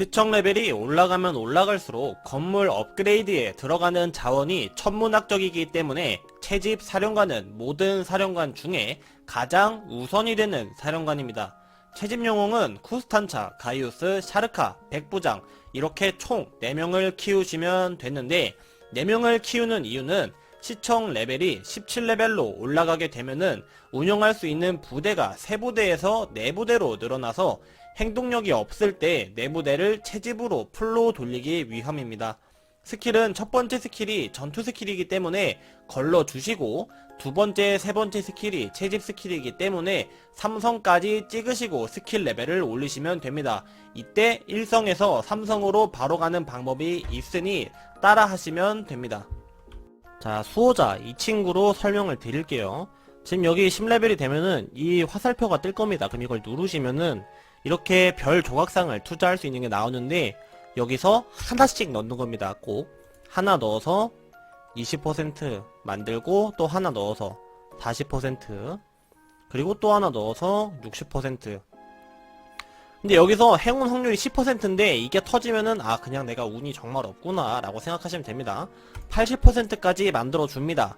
시청 레벨이 올라가면 올라갈수록 건물 업그레이드에 들어가는 자원이 천문학적이기 때문에 채집 사령관은 모든 사령관 중에 가장 우선이 되는 사령관입니다. 채집 영웅은 쿠스탄차, 가이우스, 샤르카, 백부장 이렇게 총 4명을 키우시면 되는데 4명을 키우는 이유는 시청 레벨이 17레벨로 올라가게 되면은 운영할 수 있는 부대가 3부대에서 4부대로 늘어나서 행동력이 없을 때 내부대를 채집으로 풀로 돌리기 위함입니다. 스킬은 첫 번째 스킬이 전투 스킬이기 때문에 걸러 주시고 두 번째, 세 번째 스킬이 채집 스킬이기 때문에 삼성까지 찍으시고 스킬 레벨을 올리시면 됩니다. 이때 1성에서 3성으로 바로 가는 방법이 있으니 따라 하시면 됩니다. 자, 수호자 이 친구로 설명을 드릴게요. 지금 여기 10레벨이 되면은 이 화살표가 뜰 겁니다. 그럼 이걸 누르시면은 이렇게 별 조각상을 투자할 수 있는 게 나오는데 여기서 하나씩 넣는 겁니다. 꼭 하나 넣어서 20% 만들고 또 하나 넣어서 40% 그리고 또 하나 넣어서 60% 근데 여기서 행운 확률이 10%인데 이게 터지면은 아 그냥 내가 운이 정말 없구나 라고 생각하시면 됩니다. 80%까지 만들어 줍니다.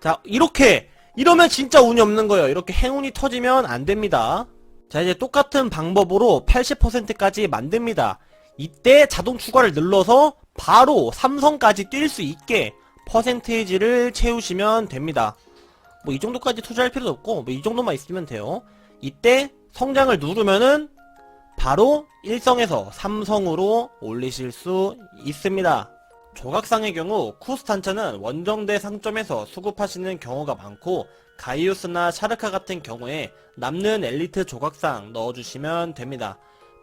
자 이렇게 이러면 진짜 운이 없는 거예요. 이렇게 행운이 터지면 안 됩니다. 자 이제 똑같은 방법으로 80%까지 만듭니다. 이때 자동 추가를 눌러서 바로 삼성까지 뛸 수 있게 퍼센테이지를 채우시면 됩니다. 뭐 이 정도까지 투자할 필요도 없고 뭐 이 정도만 있으면 돼요. 이때 성장을 누르면은 바로 1성에서 3성으로 올리실 수 있습니다. 조각상의 경우 쿠스탄차는 원정대 상점에서 수급하시는 경우가 많고 가이우스나 샤르카 같은 경우에 남는 엘리트 조각상 넣어주시면 됩니다.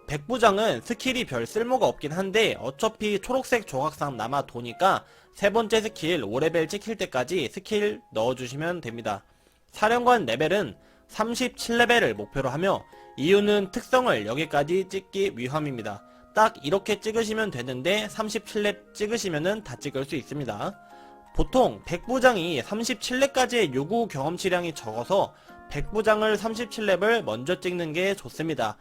백부장은 스킬이 별 쓸모가 없긴 한데 어차피 초록색 조각상 남아 도니까 세 번째 스킬 5레벨 찍힐 때까지 스킬 넣어주시면 됩니다. 사령관 레벨은 37레벨을 목표로 하며 이유는 특성을 여기까지 찍기 위함입니다. 딱 이렇게 찍으시면 되는데 37렙 찍으시면은 다 찍을 수 있습니다. 보통 백부장이 37렙까지의 요구 경험치량이 적어서 백부장을 37렙을 먼저 찍는 게 좋습니다.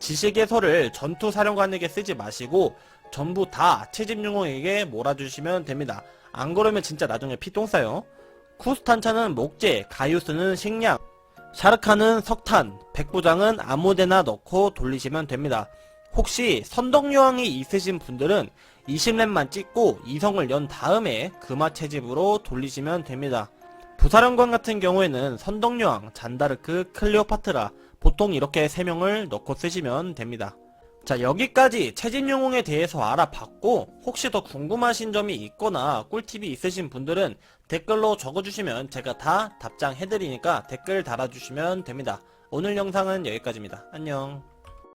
지식의 소를 전투 사령관에게 쓰지 마시고 전부 다 채집용어에게 몰아주시면 됩니다. 안 그러면 진짜 나중에 피똥 싸요. 쿠스탄차는 목재, 가이우스는 식량, 샤르카는 석탄, 백부장은 아무데나 넣고 돌리시면 됩니다. 혹시 선덕여왕이 있으신 분들은 20렙만 찍고 이성을 연 다음에 금화 채집으로 돌리시면 됩니다. 부사령관 같은 경우에는 선덕여왕, 잔다르크, 클레오파트라 보통 이렇게 3명을 넣고 쓰시면 됩니다. 자 여기까지 영웅에 대해서 알아봤고 혹시 더 궁금하신 점이 있거나 꿀팁이 있으신 분들은 댓글로 적어주시면 제가 다 답장해드리니까 댓글 달아주시면 됩니다. 오늘 영상은 여기까지입니다. 안녕